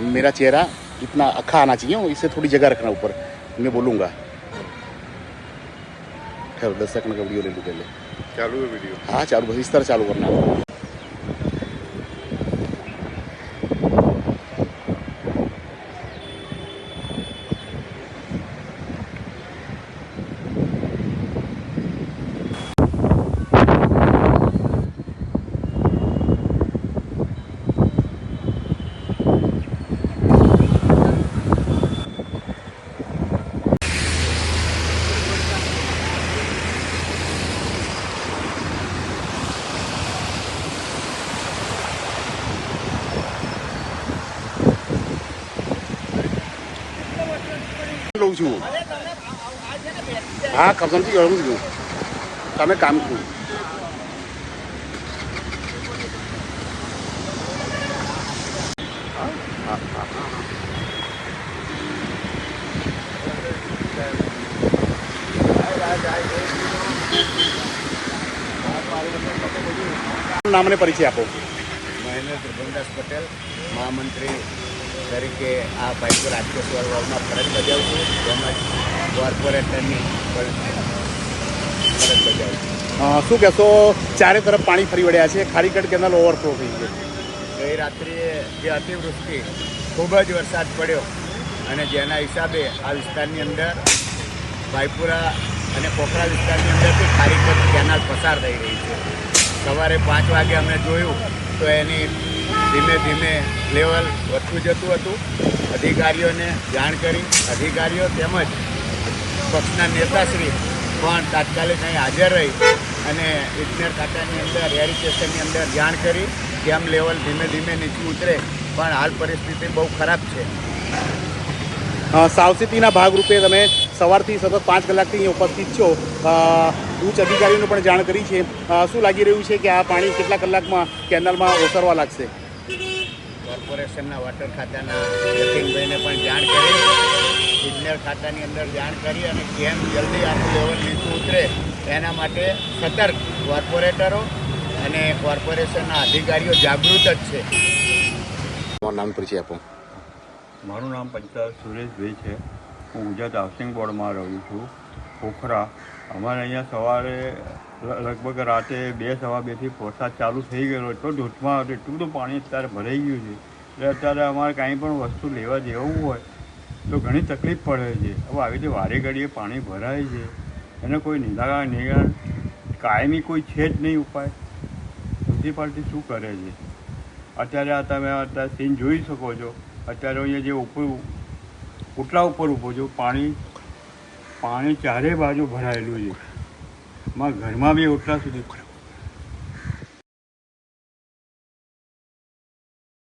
मेरा चेहरा इतना अखा आना चाहिए इससे थोड़ी जगह रखना ऊपर। मैं बोलूँगा। दस सेकंड का वीडियो ले लूँ पहले। चालू है वीडियो हाँ चालू बस इस तरह चालू करना। લઉં છું. હા કસમથી કહું છું. તમે કામ છું નામને પરિચય આપો. મહેન્દ્ર ત્રિભુવનદાસ પટેલ, મહામંત્રી તરીકે આ ભાઈપુર રાજકોટ વોર્ડમાં ફરજ બજાવું છું તેમજ કોર્પોરેટરની ફરજ બજાવું છું શું કહેશો? ચારે તરફ પાણી ફરી વળ્યા છે. ખારીકટ કેનાલ ઓવરફ્લો થઈ છે ગઈ રાત્રિએ જે અતિવૃષ્ટિ ખૂબ જ વરસાદ પડ્યો અને જેના હિસાબે આ વિસ્તારની અંદર ભાઈપુરા અને પોખરા વિસ્તારની અંદરથી ખારીકટ કેનાલ પસાર થઈ રહી છે. સવારે પાંચ વાગે અમે જોયું તો એની ધીમે ધીમે લેવલ વધતું જતું હતું. અધિકારીઓને જાણ કરી. અધિકારીઓ તેમજ પક્ષના નેતાશ્રી પણ તાત્કાલિક અહીં હાજર રહી અને ઇજનેર ખાતાની અંદર એરિકેશનની અંદર જાણ કરી કેમ લેવલ ધીમે ધીમે નીચું ઉતરે, પણ હાલ પરિસ્થિતિ બહુ ખરાબ છે. સાવચેતીના ભાગરૂપે તમે સવારથી સતત પાંચ કલાકથી અહીં ઉપસ્થિત છો. ઉચ્ચ અધિકારીઓને પણ જાણ કરી છે. શું લાગી રહ્યું છે કે આ પાણી કેટલા કલાકમાં કેનાલમાં ઓસરવા લાગશે? કોર્પોરેશનના વોટર ખાતાના જતીનભાઈને પણ જાણ કરી. ઇજનેર ખાતાની અંદર જાણ કરી અને કેમ જલ્દી આનું લેવલ નીચું ઉતરે એના માટે સતર્ક કોર્પોરેટરો અને કોર્પોરેશનના અધિકારીઓ જાગૃત જ છે. મારું નામ પૂછી આપો. મારું નામ પંચાયત સુરેશભાઈ છે. હું ગુજરાત હાઉસિંગ બોર્ડમાં રહું છું. પોખરા. અમારે અહીંયા સવારે લગભગ રાતે બે, સવા બેથી વરસાદ ચાલુ થઈ ગયેલો એટલો ધોધમાં એટલું બધું પાણી અત્યારે ભરાઈ ગયું છે. એટલે અત્યારે અમારે કાંઈ પણ વસ્તુ લેવા જેવું હોય તો ઘણી તકલીફ પડે છે. હવે આવી રીતે વારે ઘડીએ પાણી ભરાય છે. એને કોઈ નિરાકરણ નિરાકરણ કાયમી કોઈ છે જ નહીં ઉપાય. મ્યુનિસિપાલિટી શું કરે છે? અત્યારે આ તમે અત્યારે સીન જોઈ શકો છો. અત્યારે અહીંયા જે ઉપર ઉટલા ઉપર ઊભો છું, પાણી પાણી ચારે બાજુ ભરાયેલું છે. માં ઘરમાં બી ઓટલા સુધી